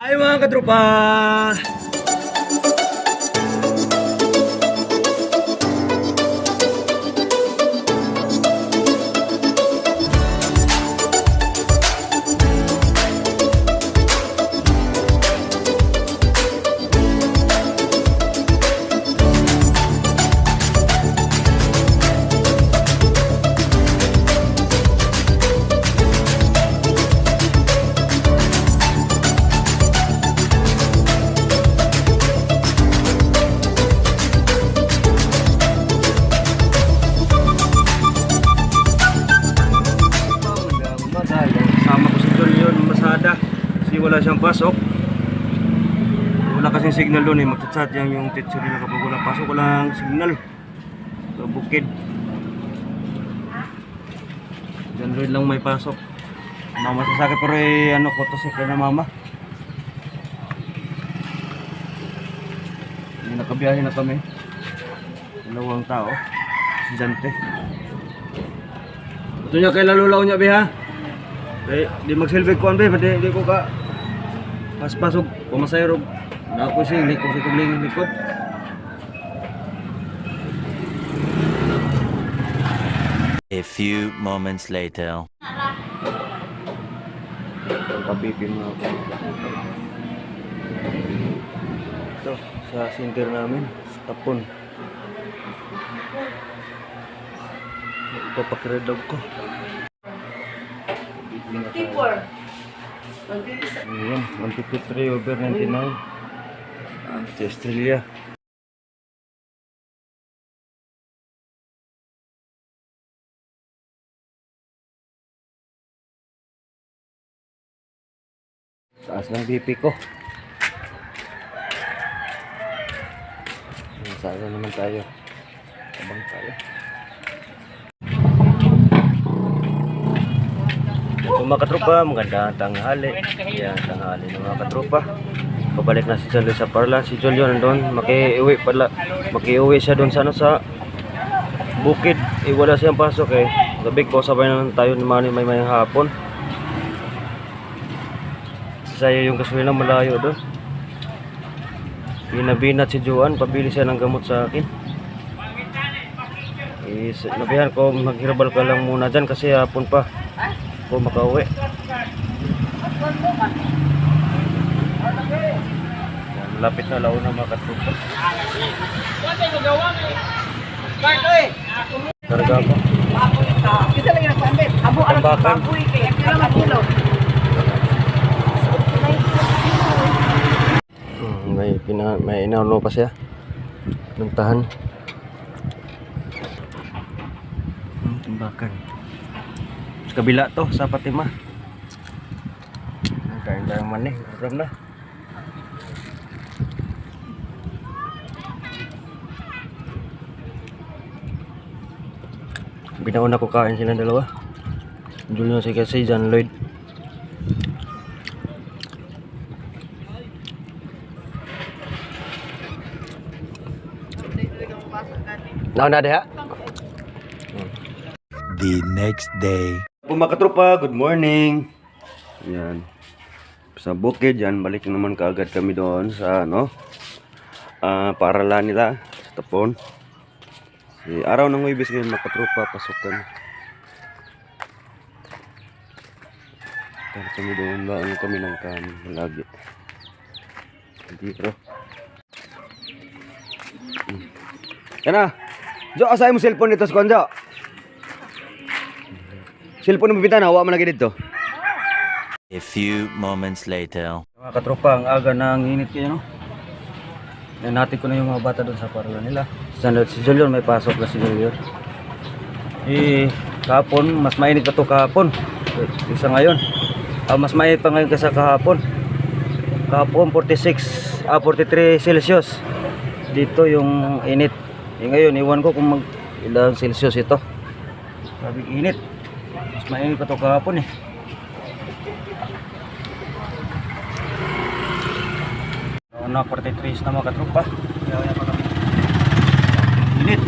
Ay mga katropa! Pasok. Wala kasing signal doon eh. Magchat-chat yan yung teacher nila kapag wala pasok. Walang signal. Sa bukid. Diyan rin lang may pasok. Mama sa sakit pero eh, ano ko to na mama. Hindi nakabiyahe na kami. Dalawang tao. Si Dante. Ito niya kay lalulaw niya biha. Eh, di magsilbi ko be, pati di ko ka pas pasok pumasayro. Na ako siya, hindi ko siya kubling likod. A few moments later. Kapipin mo ako. Ito, sa center namin, sa tapon. Ipapakiredog ko. 54. Ayan, 153 over 99. Sa Australia. Taas ng BP ko. Saan na naman tayo? Abang tayo. Ito mga katropa, magandang tanghali. Yan, tanghali ng mga katropa. Pabalik na si Julio sa Parla. Si Julio nandun, makiuwi pala. Makiuwi siya doon sa ano sa bukid. Eh, wala siyang pasok eh. Gabi ko, sabay na tayo ni Manny may hapon. Saya yung gasolina malayo doon. Binabinat si Juan, pabili siya ng gamot sa akin. Is, nabihan ko, maghirabal ka lang muna dyan kasi hapon pa ako makauwi. Malapit na launa mga katrupa. Karga ako. Kita lagi nak ambil. Abu alam Tambakan. baboy kay ang kila magulo. Hmm, may pina, may inaulo pa siya. Nagtahan. Hmm, timbakan. Sa kabila to, sa Fatima. Kain tayo man eh. Program na. Binauna ko kain sila dalawa. Julio si kasi John Lloyd. Nauna diha. The next day. Po mga katropa, good morning. Yan. Sa bukid yan, balik naman kaagad kami doon sa ano, ah paralan nila sa tapon. Si araw ng Huwebes ngayon mga katropa, pasukan. Dahil kami doon, baon kami ng kanin lagi. Bro. Hmm. Yan na. Jo, asay mo cellphone dito sa konjo. Cellphone mo bitan, hawa mo lagi dito. A few moments later. Mga katropa, ang aga na ang init kayo, no? Yan, natin ko na yung mga bata doon sa parla nila. Sanad, si Julian may pasok na si Julian. Eh, kahapon, mas mainit pa to kahapon. Isa ngayon. Ah, mas mainit pa ngayon kaysa kahapon. Kahapon, 46, ah, 43 Celsius. Dito yung init. Eh, ngayon, iwan ko kung mag ilang Celsius ito. Sabi init. Mas mainit pa to kahapon eh. Ano, 43 na mga katropa. Kaya pa kami. Init.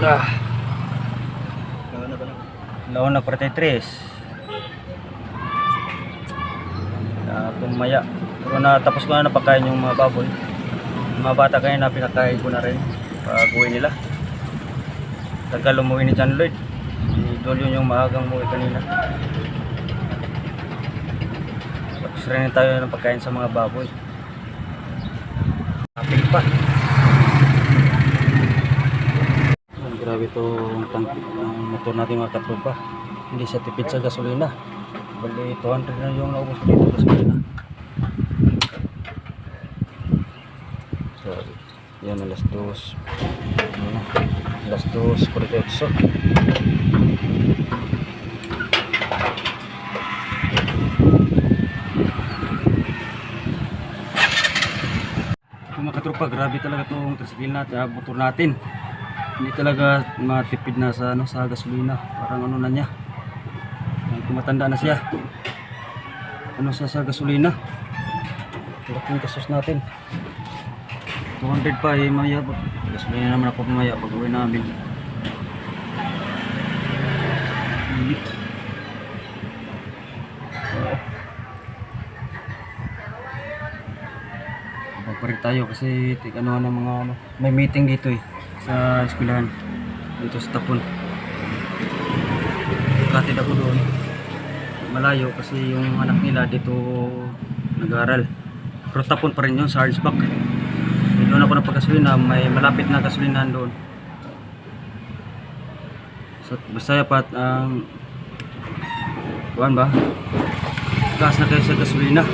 Ah. La una 43. Na pumaya. Pero natapos ko na napakain yung mga baboy. Mga bata kayo na pinakain ko na rin. Pag uwi nila. Tagal umuwi ni John Lloyd. Si Dolion yung maagang umuwi kanina. Tapos rin tayo ng pagkain sa mga baboy. Kapil pa. Grabe itong tangki ng motor natin mga katropa. Hindi siya tipid sa gasolina. Bali 200 na yung naubos dito gasolina. So, yan alas 2. Ano, alas 2, 48. Ito mga katropa, grabe talaga itong tricycle natin, ah, motor natin. Hindi talaga matipid na sa, ano, sa gasolina. Parang ano na niya. Tumatanda na siya. Ano siya sa gasolina. Laking kasos natin. 200 pa eh, maya. Gasolina naman ako maya pag uwi namin. Init. Magparik tayo kasi ano ng mga ano, may meeting dito eh sa eskwelahan dito sa Tapon. Katid ako doon. Malayo kasi yung anak nila dito nag-aaral. Pero Tapon pa rin yun sa Arnsbach. Doon ako napagkasulina, may malapit na gasolinahan doon. So, basta pa ang kuan ba? Gas na kayo sa gasolina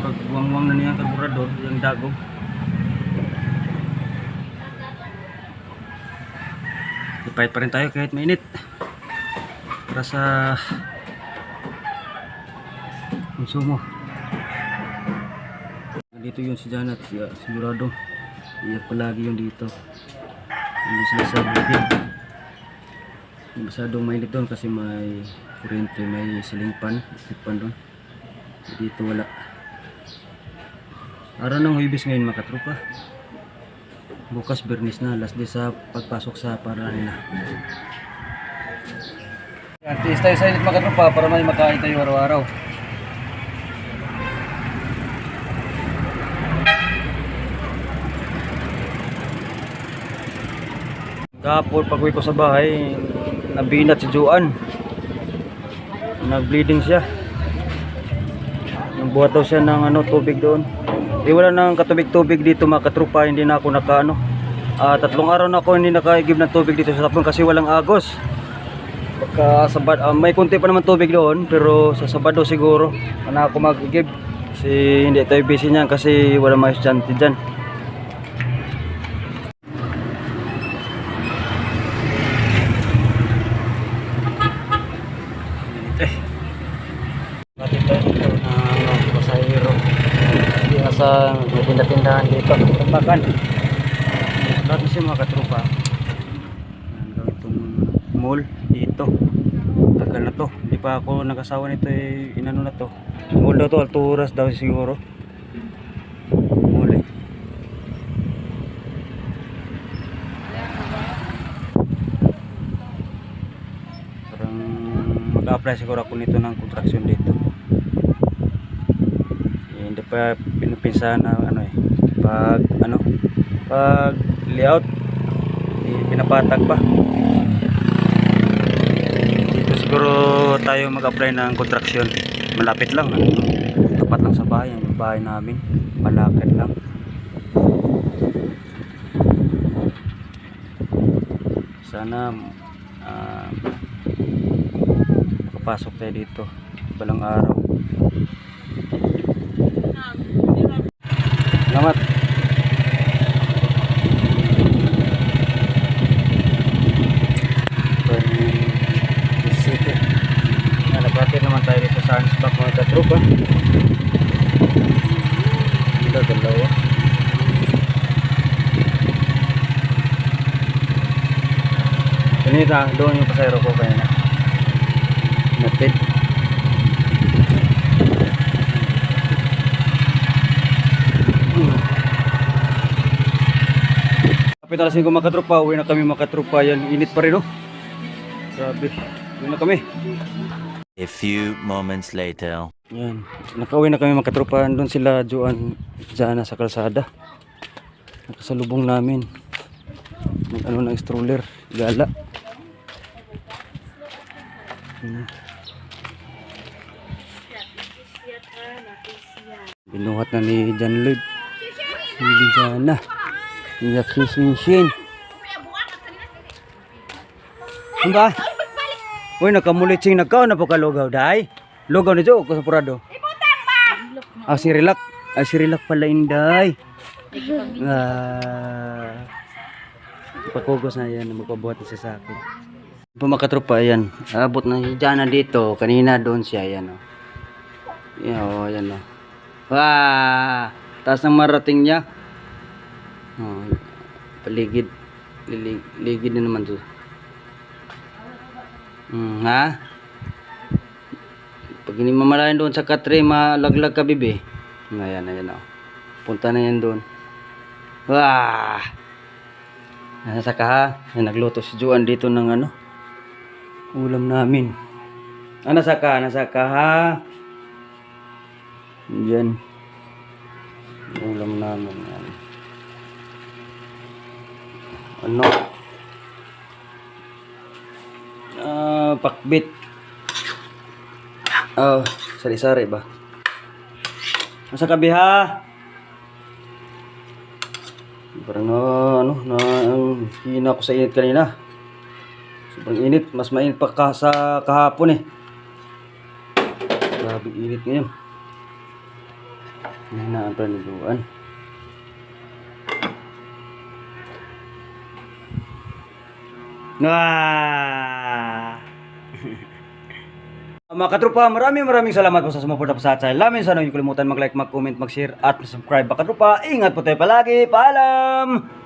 pag wangwang na niya karburador yung dagog ipahit pa rin tayo kahit mainit para sa konsumo dito yun si Janet siya sigurado iya palagi yung dito hindi sila sa bukid masyadong mainit doon kasi may kuryente may electric fan doon dito wala Araw ng Huwebes ngayon mga katropa. Bukas Bernis na, last day sa pagpasok sa para nila. Artist tayo sa init mga katropa para may makain tayo araw-araw. Kahapon pag ko sa bahay, nabinat si Juan. Nag-bleeding siya. Nagbuhat daw siya ng ano, tubig doon. Eh wala nang katubig-tubig dito mga katrupa, hindi na ako nakaano. Ah, tatlong araw na ako hindi nakaigib ng tubig dito sa tapon kasi walang agos. Pagka sabad, ah, may konti pa naman tubig doon pero sa Sabado siguro na ako mag-igib. Kasi hindi tayo busy niyan kasi wala mga estudyante dyan. Eh. Bakit tayo dito na ano, pasahero? Hindi na sa may tinda-tindahan dito. Tambakan. Lahat kasi mga katrupa. Hanggang itong mall dito. Tagal na to. Hindi pa ako nakasawa nito eh. Inano na to. Mall daw to. Alturas daw siguro. Mall eh. Parang mag-apply siguro ako nito ng contraction dito. Eh, hindi pa pinupinsahan na ano eh. Pag ano, pag layout, eh, pinapatag pa. Siguro tayo mag-apply ng contraction. Malapit lang. Ano, tapat lang sa bahay. Yung bahay namin. Malakad lang. Sana ah, makapasok tayo dito balang araw salamat City nalapatid naman tayo dito sa Hansbach mga katrupa ganda dalawa kanina doon yung pasayro ko kanina Natid. Kapit alas 5 mga katropa, uwi na kami mga katropa yan. Init pa rin oh. Grabe. Uwi na kami. A few moments later. Yan. Nakauwi na kami mga katropa. Doon sila Joan dyan sa kalsada. Nakasalubong namin. Mag ano ng stroller. Gala. Hmm. Binuhat na ni John Lloyd. Hindi dyan na. Iyak si Sinshin. Ano ba? Uy, nakamulitsing na ka. Napakalugaw, day. Lugaw ni Jo, kusapurado. Ah, si Relax. Ah, si Relax pala inday. Ah, pakugos na yan. Magpabuhat na siya sa akin. Pumakatropa, ayan. Abot na si Jana dito. Kanina doon siya, ayan. Oh. Yan, oh, ayan. Oh. Wah! Taas ng marating niya. Oh, paligid. Lilig, na naman to. Hmm, ha? Pag hindi mamalayan doon sa katre, malaglag ka, bibi. Ayan, ayan, oh. Punta na yan doon. Wah! Nasa ka, ha? Nagluto si Juan dito ng ano? Ulam namin. Ah, nasa ka, nasa ka, ha? Yan. Ulam namin. Ano? Ah, pakbit. Oh, sari-sari ba? Nasa kabiha? Parang na, ano, na, hina ko sa init kanina. Sobrang init. Mas mainit pa ka sa kahapon eh. Grabe init ngayon. Hinaan pa ni Duan. Ah! Mga katropa, maraming maraming salamat po sa sumuporta po sa channel namin. Sana huwag kalimutan mag-like, mag-comment, mag-share at mag-subscribe. Mga katropa, ingat po tayo palagi. Paalam!